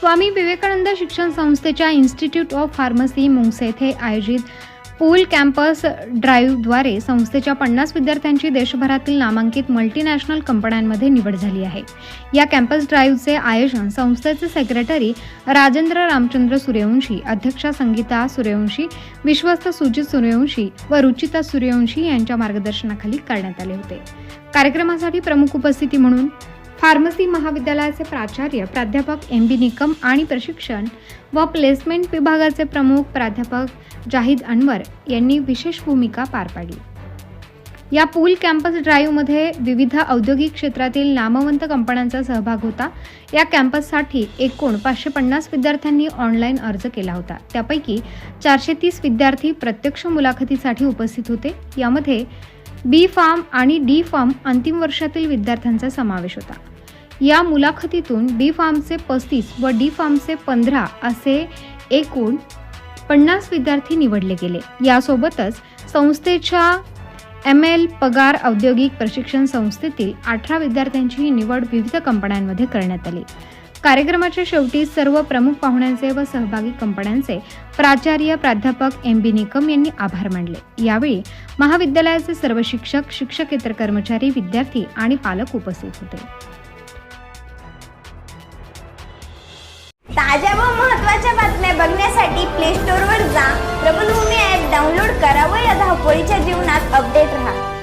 स्वामी विवेकानंद शिक्षण संस्थेच्या institute of pharmacy Mungase येथे आयोजित पूल कॅम्पस ड्राईव्हद्वारे संस्थेच्या पन्नास विद्यार्थ्यांची देशभरातील नामांकित मल्टीनॅशनल कंपन्यांमध्ये निवड झाली आहे. या कॅम्पस ड्राईव्हचे आयोजन संस्थेचे सेक्रेटरी राजेंद्र रामचंद्र सूर्यवंशी अध्यक्षा संगीता सूर्यवंशी विश्वस्त सुजित सूर्यवंशी व रुचिता सूर्यवंशी यांच्या मार्गदर्शनाखाली करण्यात आले होते. कार्यक्रमासाठी प्रमुख उपस्थिती म्हणून फार्मसी महाविद्यालयाचे प्राचार्य प्राध्यापक एम बी निकम आणि प्रशिक्षण व प्लेसमेंट विभागाचे प्रमुख प्राध्यापक जाहीद अनवर यांनी विशेष भूमिका पार पाडली. या पूल कॅम्पस ड्राईव्हमध्ये विविध औद्योगिक क्षेत्रातील नामवंत कंपन्यांचा सहभाग होता. या कॅम्पससाठी एकूण पाचशे पन्नास विद्यार्थ्यांनी ऑनलाईन अर्ज केला होता. त्यापैकी चारशे तीस विद्यार्थी प्रत्यक्ष मुलाखतीसाठी उपस्थित होते. यामध्ये बी फार्म आणि डी फार्म अंतिम वर्षातील विद्यार्थ्यांचा समावेश होता. या मुलाखतीतून बी फार्मचे पस्तीस व डी फार्मचे पंधरा असे एकूण पन्नास विद्यार्थी निवडले गेले. यासोबतच संस्थेच्या एम एल पगार औद्योगिक प्रशिक्षण संस्थेतील अठरा विद्यार्थ्यांची निवड विविध कंपन्यांमध्ये करण्यात आली. कार्यक्रमाच्या शेवटी सर्व प्रमुख पाहुण्यांचे व सहभागी कंपन्यांचे प्राचार्य प्राध्यापक एम बी निकम यांनी आभार मानले. यावेळी महाविद्यालयाचे सर्व शिक्षक शिक्षकेतर कर्मचारी विद्यार्थी आणि पालक उपस्थित होते. ताज्या व महत्त्वाच्या बातम्या बघण्यासाठी प्ले स्टोअरवर जा. प्रबलभूमी ॲप डाउनलोड करा व या धावपळीच्या जीवनात अपडेट राहा.